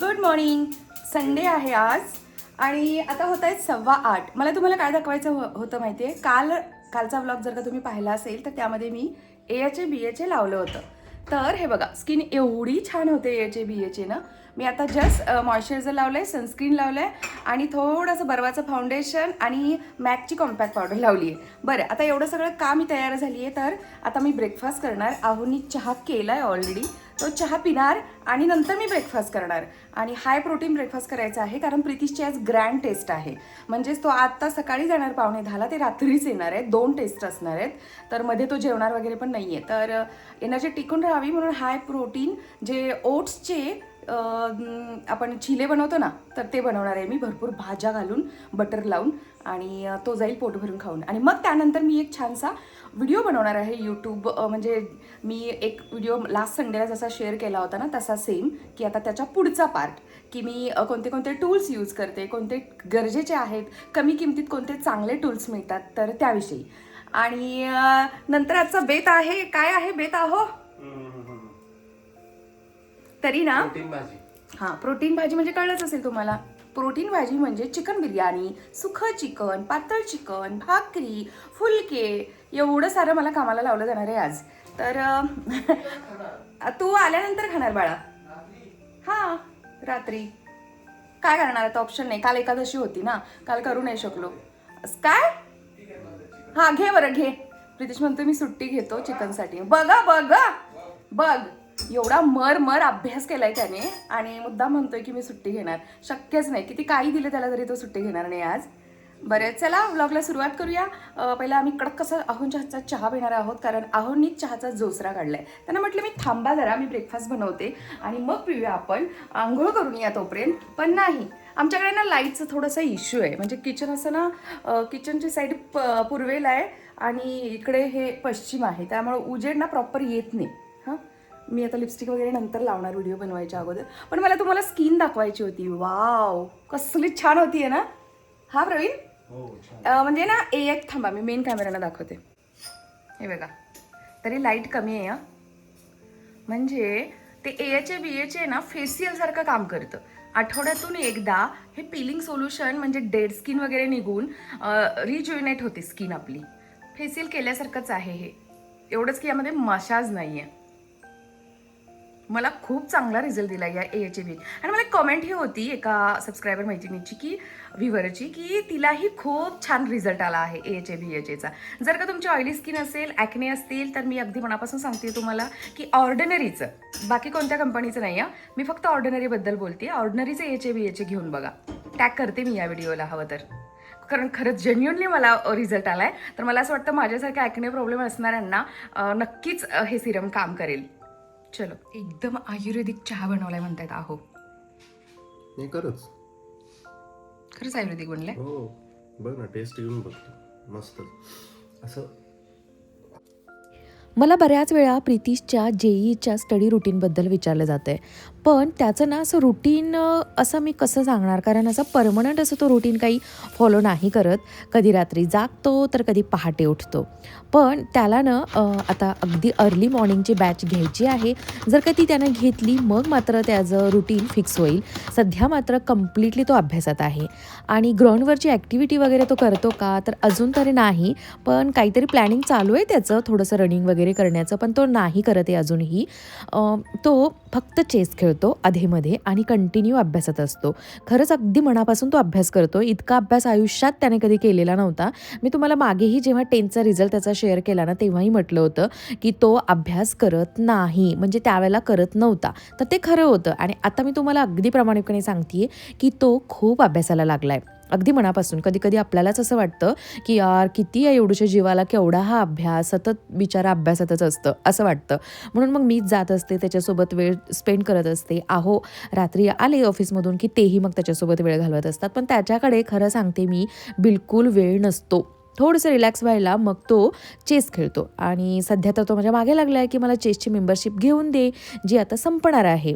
Good morning Sunday आहे आज. आणि आता होत आहेत सव्वा आठ. मला तुम्हाला काय दाखवायचं हो होतं माहिती आहे काल कालचा व्लॉग जर का तुम्ही पाहिला असेल तर त्यामध्ये मी ए एचे बी एचे लावलं होतं. तर हे बघा स्किन एवढी छान होते ए एचे बी एचे ना. मी आता जस्ट मॉइश्चरायझर लावलं आहे सनस्क्रीन लावलं आहे आणि थोडंसं बर्वाचं फाउंडेशन आणि मॅकची कॉम्पॅक्ट पावडर लावली आहे बरं आता एवढं सगळं का मी तयार झाली आहे तर आता मी ब्रेकफास्ट करणार. आहोनी चहा केला आहे ऑलरेडी तो चहा पिणार आणि नंतर मी ब्रेकफास्ट करणार. आणि हाय प्रोटीन ब्रेकफास्ट करायचा आहे कारण प्रितीशची आज ग्रँड टेस्ट आहे. म्हणजेच तो आत्ता सकाळी जाणार पावणे दहाला ते रात्रीच येणार आहे दोन टेस्ट असणार आहेत. तर मध्ये तो जेवणार वगैरे पण नाही आहे तर एनर्जी टिकून राहावी म्हणून हाय प्रोटीन जे ओट्सचे आपण छिले बनवतो ना तर ते बनवणार आहे मी. भरपूर भाज्या घालून बटर लावून आणि तो जाईल पोट भरून खाऊन. आणि मग त्यानंतर मी एक छानसा व्हिडिओ बनवणार आहे यूट्यूब म्हणजे मी एक व्हिडिओ लास्ट संडेला जसा शेअर केला होता ना तसा सेम की आता त्याच्या पुढचा पार्ट की मी कोणते कोणते टूल्स यूज करते कोणते गरजेचे आहेत कमी किमतीत कोणते चांगले टूल्स मिळतात तर त्याविषयी. आणि नंतर आजचा बेत आहे काय आहे बेत आहो तरी ना प्रोटीन भाजी. हां प्रोटीन भाजी म्हणजे कळलंच असेल तुम्हाला. प्रोटीन भाजी म्हणजे चिकन बिर्याणी सुखं चिकन पातळ चिकन भाकरी फुलके. एवढं सारं मला कामाला लावलं जाणार आहे आज. तर तू आल्यानंतर खाणार बाळा. हां रात्री. काय करणार आता? ऑप्शन नाही. काल एकादशी होती ना. काल करू नाही शकलो. काय? हा घे बरं घे. प्रितिश म्हणतो मी सुट्टी घेतो चिकनसाठी. बघा बघा बघ. एवढा मर मर अभ्यास केलाय त्याने आणि मुद्दा म्हणतोय की मी सुट्टी घेणार. शक्यच नाही. किती काही दिलं त्याला तरी तो सुट्टी घेणार नाही आज. बरं चला व्लॉगला सुरुवात करूया. पहिला आम्ही कडक कसं अहोनच्या हातचा चहा पिणार आहोत कारण अहोंनीच चहाचा जोसरा काढलाय. त्यांना म्हटलं मी थांबा जरा मी ब्रेकफास्ट बनवते आणि मग पिऊया आपण. आंघोळ करून या तोपर्यंत. पण नाही. आमच्याकडे ना लाईटचं थोडंसं इश्यू आहे. म्हणजे किचन असं ना किचनची साईड प पूर्वेला आहे आणि इकडे हे पश्चिम आहे. त्यामुळे उजेड ना प्रॉपर येत नाही. हां? मी आता लिपस्टिक वगैरे नंतर लावणार व्हिडिओ बनवायच्या अगोदर. पण मला तुम्हाला स्किन दाखवायची होती. वाव कसली छान होतीये ना? हा प्रवीण? हो म्हणजे ना ए एक थांबा मी मेन कॅमेरानं दाखवते. हे बघा. तरी लाइट कमी आहे हा. म्हणजे ते एचे बी एचे ना फेशियल सारखं काम करतं. आठवड्यातून एकदा हे पिलिंग सोल्युशन म्हणजे डेड स्किन वगैरे निघून रिज्युनेट होते स्किन आपली. फेशियल केल्यासारखंच आहे हे. एवढंच की यामध्ये मशाज नाही आहे मला खूप चांगला रिझल्ट दिला या एचे बी आणि मला कमेंट ही होती एका सबस्क्रायबर मैत्रिणीची की व्हिवरची की तिलाही खूप छान रिझल्ट आला आहे ए एच ए बी एचेचा जर का तुमची ऑइली स्किन असेल ॲक्ने असतील तर मी अगदी मनापासून सांगते तुम्हाला की ऑर्डिनरीचं बाकी कोणत्या कंपनीचं नाही आहे मी फक्त ऑर्डिनरीबद्दल बोलते. ऑर्डिनरीचं एचे बी एचे घेऊन बघा. टॅग करते मी या व्हिडिओला हवं तर. कारण खरंच जेन्युनली मला रिझल्ट आला आहे तर मला असं वाटतं माझ्यासारख्या ॲक्ने प्रॉब्लेम असणाऱ्यांना नक्कीच हे सिरम काम करेल. चलो एकदम आयुर्वेदिक चहा बनवलाय म्हणतायत आहो. नाही खरंच. खरंच आयुर्वेदिक बनलाय? हो बघ ना टेस्ट घेऊन बघ तू. मस्त. असं. मला बऱ्याच वेळा प्रितीशच्या जेईच्या स्टडी रुटीनबद्दल विचारलं जातं आहे पण त्याचं ना असं रुटीन असं मी कसं सांगणार? कारण असं परमनंट असं तो रुटीन काही फॉलो नाही करत. कधी रात्री जागतो तर कधी पहाटे उठतो. पण त्याला ना आता अगदी अर्ली मॉर्निंगची बॅच घ्यायची आहे. जर का ती त्यानं घेतली मग मात्र त्याचं रुटीन फिक्स होईल. सध्या मात्र कम्प्लिटली तो अभ्यासात आहे. आणि ग्राउंडवरची ॲक्टिव्हिटी वगैरे तो करतो का? तर अजून तरी नाही. पण काहीतरी प्लॅनिंग चालू आहे त्याचं थोडंसं रनिंग वगैरे करण्याचं. पण तो नाही करत आहे अजूनही. तो फक्त चेस खेळतो अधेमध्ये आणि कंटिन्यू अभ्यासात असतो. खरंच अगदी मनापासून तो अभ्यास करतो. इतका अभ्यास आयुष्यात त्याने कधी केलेला नव्हता. मी तुम्हाला मागेही जेव्हा टेनचा रिझल्ट त्याचा शेअर केला ना तेव्हाही म्हटलं होतं की तो अभ्यास करत नाही. म्हणजे त्यावेळेला करत नव्हता. तर ते खरं होतं. आणि आता मी तुम्हाला अगदी प्रामाणिकपणे सांगते की तो खूप अभ्यासाला लागला आहे अगदी मनापासून. कधी कधी आपल्यालाच असं वाटतं की यार किती या एवढ्याच्या जीवाला केवढा हा अभ्यास सतत बिचारा अभ्यासातच असतं असं वाटतं. म्हणून मग मीच जात असते त्याच्यासोबत वेळ स्पेंड करत असते. आहो रात्री आले ऑफिसमधून की तेही मग त्याच्यासोबत वेळ घालवत असतात. पण त्याच्याकडे खरं सांगते मी बिलकुल वेळ नसतो. थोडंसं रिलॅक्स व्हायला मग तो चेस खेळतो. आणि सध्या तर तो माझ्या मागे लागला आहे की मला चेसची मेंबरशिप घेऊन दे जी आता संपणार आहे.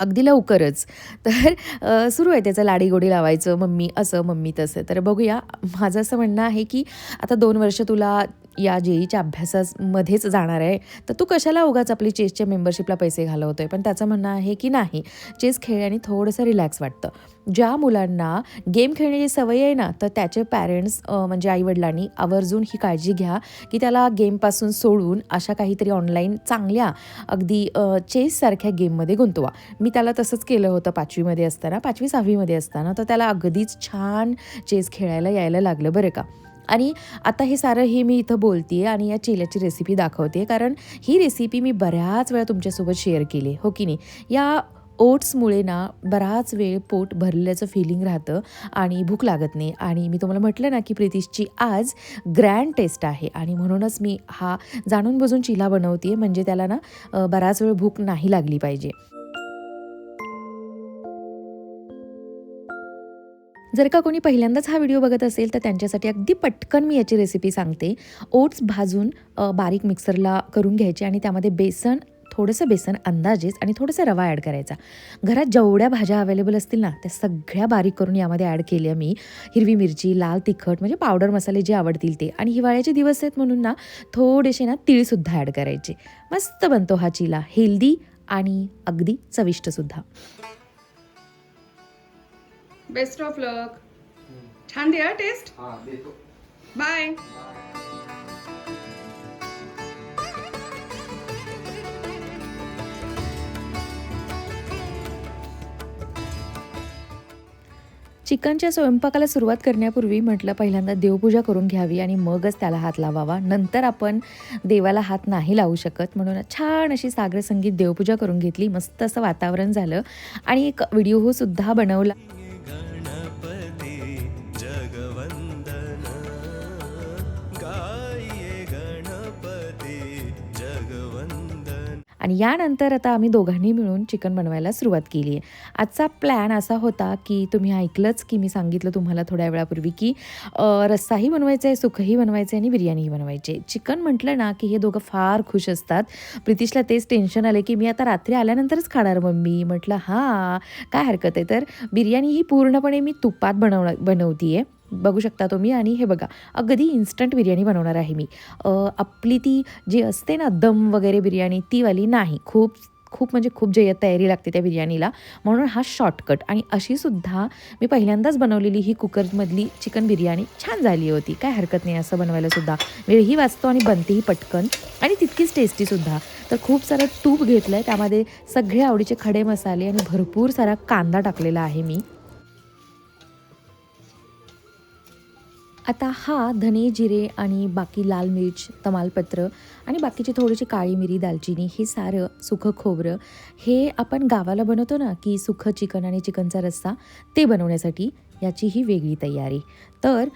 अगदी लवकरच. तर सुरू आहे त्याचं लाडीगोडी लावायचं मम्मी असं मम्मी तसं. तर बघूया माझं असं म्हणणं आहे की आता दोन वर्ष तुला या जेईच्या अभ्यासामध्येच जाणार आहे. तर तू कशाला उगाच आपली चेसच्या मेंबरशिपला पैसे घालवतोय? पण त्याचं म्हणणं आहे की नाही चेस खेळल्याने थोडंसं रिलॅक्स वाटतं. ज्या मुलांना गेम खेळण्याची सवय आहे ना तर त्याचे पॅरेंट्स म्हणजे आईवडिलांनी आवर्जून ही काळजी घ्या की त्याला गेमपासून सोडून अशा काहीतरी ऑनलाईन चांगल्या अगदी चेससारख्या गेममध्ये गुंतवा. मी त्याला तसंच केलं होतं पाचवीमध्ये असताना पाचवी सहावीमध्ये असताना तर त्याला अगदीच छान चेस खेळायला यायला लागलं बरं का. आणि आता हे सारं हे मी इथं बोलते आणि या चिल्याची रेसिपी दाखवते कारण ही रेसिपी मी बऱ्याच वेळा तुमच्यासोबत शेअर केली हो की नाही? या ओट्समुळे ना बराच वेळ पोट भरल्याचं फिलिंग राहतं आणि भूक लागत नाही. आणि मी तुम्हाला म्हटलं ना की प्रितीशची आज ग्रँड टेस्ट आहे आणि म्हणूनच मी हा जाणून बुजून चिला बनवते म्हणजे त्याला ना बराच वेळ भूक नाही लागली पाहिजे. जर का कोणी पहिल्यांदाच हा व्हिडिओ बघत असेल तर त्यांच्यासाठी अगदी पटकन मी याची रेसिपी सांगते. ओट्स भाजून बारीक मिक्सरला करून घ्यायचे आणि त्यामध्ये बेसन थोडंसं बेसन अंदाजेच आणि थोडंसं रवा ॲड करायचा. घरात जेवढ्या भाज्या अवेलेबल असतील ना त्या सगळ्या बारीक करून यामध्ये ॲड केल्या मी. हिरवी मिरची लाल तिखट म्हणजे पावडर मसाले जे आवडतील ते. आणि हिवाळ्याचे दिवस आहेत म्हणून ना थोडेसे ना तिळसुद्धा ॲड करायचे. मस्त बनतो हा चिला. हेल्दी आणि अगदी चविष्टसुद्धा बेस्ट ऑफ लक छान द्या टेस्ट हा देतो. बाय चिकनच्या स्वयंपाकाला सुरुवात करण्यापूर्वी म्हटलं पहिल्यांदा देवपूजा करून घ्यावी आणि मगच त्याला हात लावावा. नंतर आपण देवाला हात नाही लावू शकत. म्हणून छान अशी सागर संगीत देवपूजा करून घेतली. मस्त असं वातावरण झालं. आणि एक व्हिडिओ सुद्धा बनवला. आणि यानंतर आता आम्ही दोघांनी मिळून चिकन बनवायला सुरुवात केली आहे. आजचा प्लॅन असा होता की तुम्ही ऐकलंच की मी सांगितलं तुम्हाला थोड्या वेळापूर्वी की रस्साही बनवायचा आहे सुखही बनवायचं आहे आणि बिर्याणीही बनवायची आहे. चिकन म्हटलं ना की हे दोघं फार खुश असतात. प्रितिशला तेच टेन्शन आले की मी आता रात्री आल्यानंतरच खाणार मम्मी. म्हटलं हां काय हरकत आहे? तर बिर्याणी ही पूर्णपणे मी तुपात बनवणार बनवती आहे बघू शकता तुम्ही. आणि हे बघा अगदी इन्स्टंट बिर्याणी बनवणार आहे मी. आपली ती जी असते ना दम वगैरे बिर्याणी ती वाली नाही. खूप खूप म्हणजे खूप जय्यत तयारी लागते त्या बिर्याणीला. म्हणून हा शॉर्टकट आणि अशीसुद्धा मी पहिल्यांदाच बनवलेली ही कुकरमधली चिकन बिर्याणी छान झाली होती. काय हरकत नाही असं बनवायलासुद्धा वेळही वाचतो आणि बनतेही पटकन. आणि तितकीच टेस्टीसुद्धा तर खूप सारं तूप घेतलं आहे त्यामध्ये सगळे आवडीचे खडे मसाले आणि भरपूर सारा कांदा टाकलेला आहे मी. आता हा धने जिरे आणि बाकी लाल मिरच तमालपत्र आणि बाकीची थोडीशी काळी मिरी दालचिनी हे सारं सुखं खोबरं हे आपण गावाला बनवतो ना की सुखं चिकन आणि चिकनचा रस्सा ते बनवण्यासाठी याची ही वेगळी तयारी. तर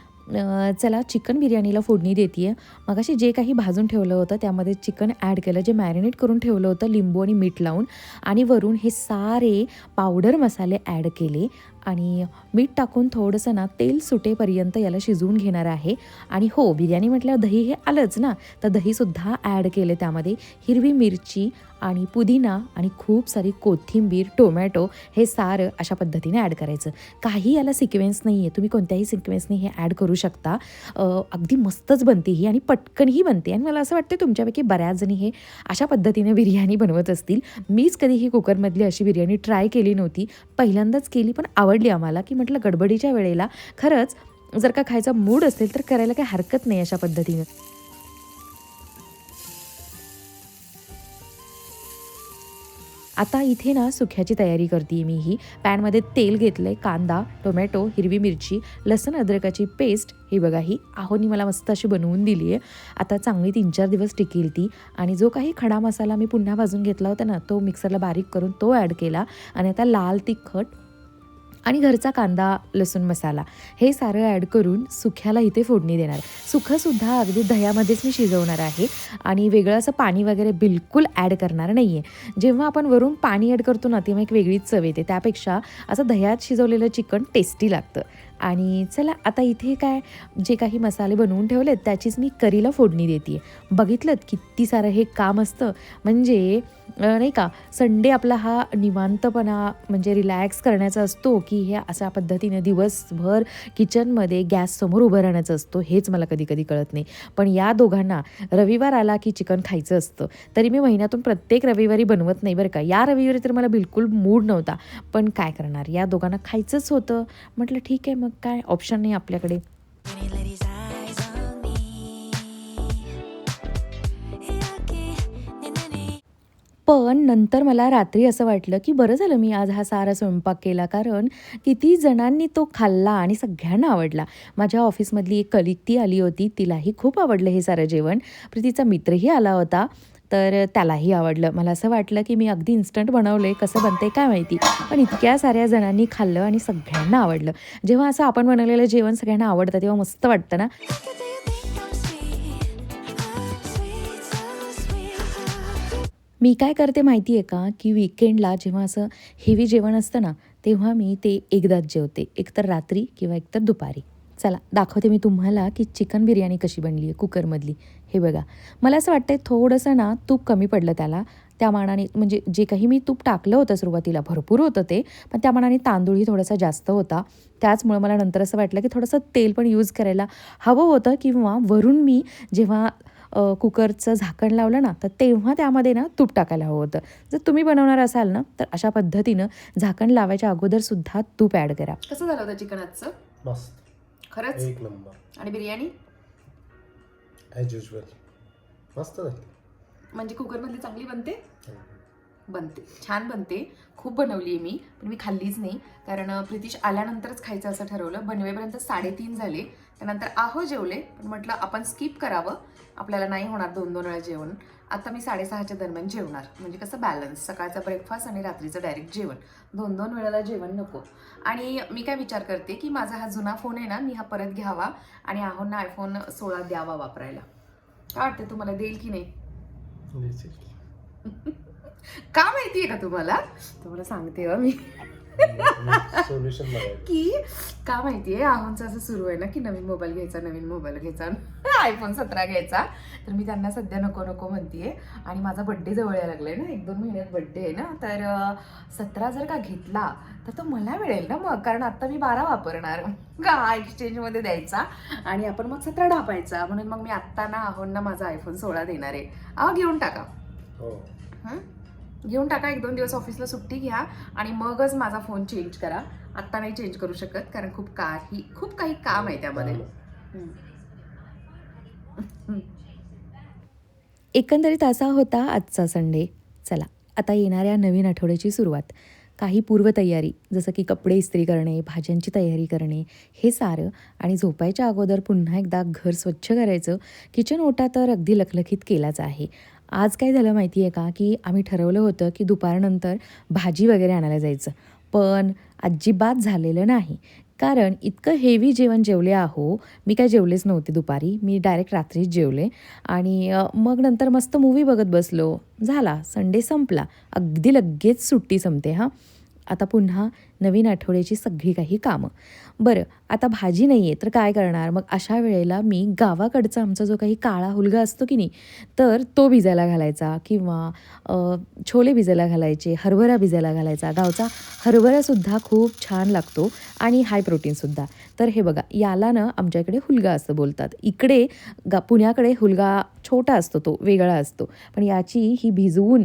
चला चिकन बिर्याणीला फोडणी देते आहे मगाशी जे काही भाजून ठेवलं होतं त्यामध्ये चिकन ॲड केलं जे मॅरिनेट करून ठेवलं होतं लिंबू आणि मीठ लावून आणि वरून हे सारे पावडर मसाले ॲड केले. आणि मीठ टाकून थोडंसं ना तेल सुटेपर्यंत याला शिजवून घेणार आहे. आणि हो बिर्याणी म्हटल्यावर दही हे आलंच ना. तर दहीसुद्धा ॲड केले त्यामध्ये. हिरवी मिरची आणि पुदिना आणि खूप सारी कोथिंबीर टोमॅटो हे सारं अशा पद्धतीने ॲड करायचं. काही याला सिक्वेन्स नाही आहे तुम्ही कोणत्याही सिक्वेन्सने हे ॲड करू शकता. अगदी मस्तच बनते ही आणि पटकनही बनते. आणि मला असं वाटतं तुमच्यापैकी बऱ्याच जणी हे अशा पद्धतीने बिर्याणी बनवत असतील. मीच कधी ही कुकरमधली अशी बिर्याणी ट्राय केली नव्हती. पहिल्यांदाच केली पण आवडली आम्हाला की म्हटलं गडबडीच्या वेळेला खरंच जर का खायचा मूड असेल तर करायला काही हरकत नाही अशा पद्धतीने. आता इथे ना सुख्याची तयारी करते मी ही. पॅनमध्ये तेल घेतलं आहे कांदा टोमॅटो हिरवी मिरची लसण अद्रकाची पेस्ट ही बघा ही आहोनी मला मस्त अशी बनवून दिली आहे. आता चांगली तीन चार दिवस टिकेल ती. आणि जो काही खडा मसाला मी पुन्हा भाजून घेतला होता ना तो मिक्सरला बारीक करून तो ॲड केला. आणि आता लाल तिखट आणि घरचा कांदा लसूण मसाला हे सारं ॲड करून सुख्याला इथे फोडणी देणार. सुखंसुद्धा अगदी दह्यामध्येच मी शिजवणार आहे आणि वेगळं असं पाणी वगैरे बिलकुल ॲड करणार नाही आहे जेव्हा आपण वरून पाणी ॲड करतो ना तेव्हा एक वेगळीच चव येते. त्यापेक्षा असं दह्यात शिजवलेलं चिकन टेस्टी लागतं. आणि चला आता इथे काय जे काही मसाले बनवून ठेवलेत त्याचीच मी करीला फोडणी देते बघितलं किती सारं हे काम असतं? म्हणजे नाही का संडे आपला हा निवांतपणा म्हणजे रिलॅक्स करण्याचा असतो की हे अशा पद्धतीने दिवसभर किचनमध्ये गॅससमोर उभं राहण्याचं असतो हेच मला कधी कधी कळत नाही. पण या दोघांना रविवार आला की चिकन खायचं असतं. तरी मी महिन्यातून प्रत्येक रविवारी बनवत नाही बरं का. या रविवारी तर मला बिलकुल मूड नव्हता. पण काय करणार? या दोघांना खायचंच होतं. म्हटलं ठीक आहे मग. काय ऑप्शन नाही आपल्याकडे. पण नंतर मला रात्री असं वाटलं की बरं झालं मी आज हा सारा स्वयंपाक केला कारण किती जणांनी तो खाल्ला आणि सगळ्यांना आवडला. माझ्या ऑफिसमधली एक कलिक ती आली होती तिलाही खूप आवडलं हे सारं जेवण. प्रीतीचा मित्रही आला होता. तर त्यालाही आवडलं. मला असं वाटलं की मी अगदी इन्स्टंट बनवलं आहे कसं बनते काय माहिती. पण इतक्या साऱ्या जणांनी खाल्लं आणि सगळ्यांना आवडलं. जेव्हा असं आपण बनवलेलं जेवण सगळ्यांना आवडतं तेव्हा मस्त वाटतं ना. मी काय करते माहिती आहे का? की विकेंडला जेव्हा असं हेवी जेवण असतं ना तेव्हा मी ते एकदाच जेवते. एकतर रात्री किंवा एकतर दुपारी. चला दाखवते मी तुम्हाला की चिकन बिर्याणी कशी बनली आहे कुकरमधली. हे बघा मला असं वाटतंय थोडंसं ना तूप कमी पडलं त्याला. त्या मानाने म्हणजे जे काही मी तूप टाकलं होतं सुरुवातीला भरपूर होतं ते पण त्या मानाने तांदूळही थोडासा जास्त होता. त्याचमुळं मला नंतर असं वाटलं की थोडंसं तेल पण यूज करायला हवं होतं किंवा वरून मी जेव्हा कुकरचं झाकण लावलं ना तर तेव्हा त्यामध्ये ना तूप टाकायला हवं होतं. जर तुम्ही बनवणार असाल ना तर अशा पद्धतीनं झाकण लावायच्या अगोदर सुद्धा तूप ॲड करा. कसं झालं होतं चिकन आजचं? मस्त. खरंच? एक नंबर. आणि बिर्याणी? ॲज युजल मस्त झाली. म्हणजे कुकरमधली चांगली बनते? बनते. छान बनते. खूप बनवली आहे मी पण मी खाल्लीच नाही. कारण अं, प्रितीश आल्यानंतरच खायचं असं ठरवलं. बनवेपर्यंत साडेतीन झाले. त्यानंतर आहो जेवले पण म्हटलं आपण स्किप करावं. आपल्याला नाही होणार दोन दोन वेळा जेवण. आता मी साडेसहाच्या दरम्यान जेवणार. म्हणजे कसं बॅलन्स सकाळचा ब्रेकफास्ट आणि रात्रीचं डायरेक्ट जेवण. दोन दोन वेळेला जेवण नको. आणि मी काय विचार करते की माझा हा जुना फोन आहे ना मी हा परत घ्यावा आणि आहोंना आयफोन सोळा द्यावा वापरायला. काय वाटतं तुम्हाला देईल की नाही? का. माहितीये का तुम्हाला? तुम्हाला सांगते मी. सोल्युशन की का माहितीये आहोंचं असं सुरू आहे ना की नवीन मोबाईल घ्यायचा नवीन मोबाईल घ्यायचा आयफोन सतरा घ्यायचा. तर मी त्यांना सध्या नको नको म्हणतीये. आणि माझा बड्डे जवळ यायला लागलाय ना एक दोन महिन्यात बड्डे आहे ना तर सतरा जर का घेतला तर तो मला मिळेल ना मग कारण आता मी बारा वापरणार. का एक्सचेंजमध्ये द्यायचा? आणि आपण मग सतरा ढापायचा म्हणून मग मी आत्ता ना आहोंना माझा आयफोन सोळा देणार आहे. अहो घेऊन टाका. हं? घेऊन टाका एक दोन दिवस ऑफिसला सुट्टी घ्या आणि मगच माझा फोन चेंज करा. आत्ता नाही चेंज करू शकत कारण खूप काही खूप काही काम आहे त्यामध्ये. हं. एकंदरीत असा होता आजचा संडे चला आता येणाऱ्या नवीन आठवड्याची सुरुवात. काही पूर्वतयारी जसं की कपडे इस्त्री करणे भाज्यांची तयारी करणे हे सारं आणि झोपायच्या अगोदर पुन्हा एकदा घर स्वच्छ करायचं किचन ओटा तर अगदी लखलखीत केलाच आहे. आज काय झालं माहिती आहे का? की आम्ही ठरवलं होतं की दुपारनंतर भाजी वगैरे आणायला जायचं. पण अजिबात झालेलं नाही. कारण इतकं हेवी जेवण जेवले आहो. मी काय जेवलेच नव्हते दुपारी. मी डायरेक्ट रात्रीच जेवले. आणि मग नंतर मस्त मूवी बघत बसलो. झाला. संडे संपला. अगदी लगेच सुट्टी संपते हां. आता पुन्हा नवीन आठवड्याची सगळी काही कामं. बरं आता भाजी नाही आहे तर काय करणार? मग अशा वेळेला मी गावाकडचा आमचा जो काही काळा हुलगा असतो की नाही तर तो भिजायला घालायचा किंवा छोले भिजायला घालायचे हरभरा भिजायला घालायचा. गावचा हरभरासुद्धा खूप छान लागतो आणि हाय प्रोटीनसुद्धा तर हे बघा याला ना आमच्याकडे हुलगा असं बोलतात. इकडे गा पुण्याकडे हुलगा छोटा असतो तो वेगळा असतो. पण याची ही भिजवून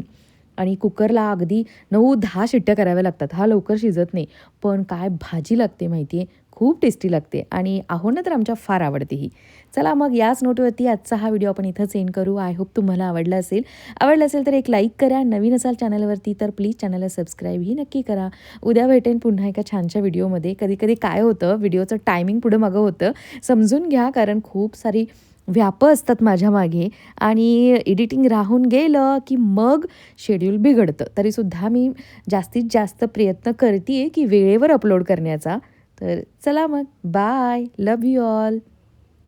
आणि कुकरला अगदी नऊ दहा शिट्ट्या कराव्या लागतात. हा लवकर शिजत नाही. पण काय भाजी लागते माहिती आहे खूप टेस्टी लागते आणि आहोंना तर आमच्या फार आवडते ही. चला मग याच नोटवरती आजचा हा व्हिडिओ आपण इथंच एंड करू. आय होप तुम्हाला आवडला असेल. आवडलं असेल तर एक लाईक करा. नवीन असाल चॅनलवरती तर प्लीज चॅनलला सबस्क्राईबही नक्की करा. उद्या भेटेन पुन्हा एका छानशा व्हिडिओमध्ये कधी कधी काय होतं? व्हिडिओचं टायमिंग पुढं मागं होतं. समजून घ्या कारण खूप सारी व्यापं असतात माझ्या मागे. आणि एडिटिंग राहून गेलं की मग शेड्यूल बिघडतं. तरीसुद्धा मी जास्तीत जास्त प्रयत्न करते आहे की वेळेवर अपलोड करण्याचा. तर चला मग बाय लव यू ऑल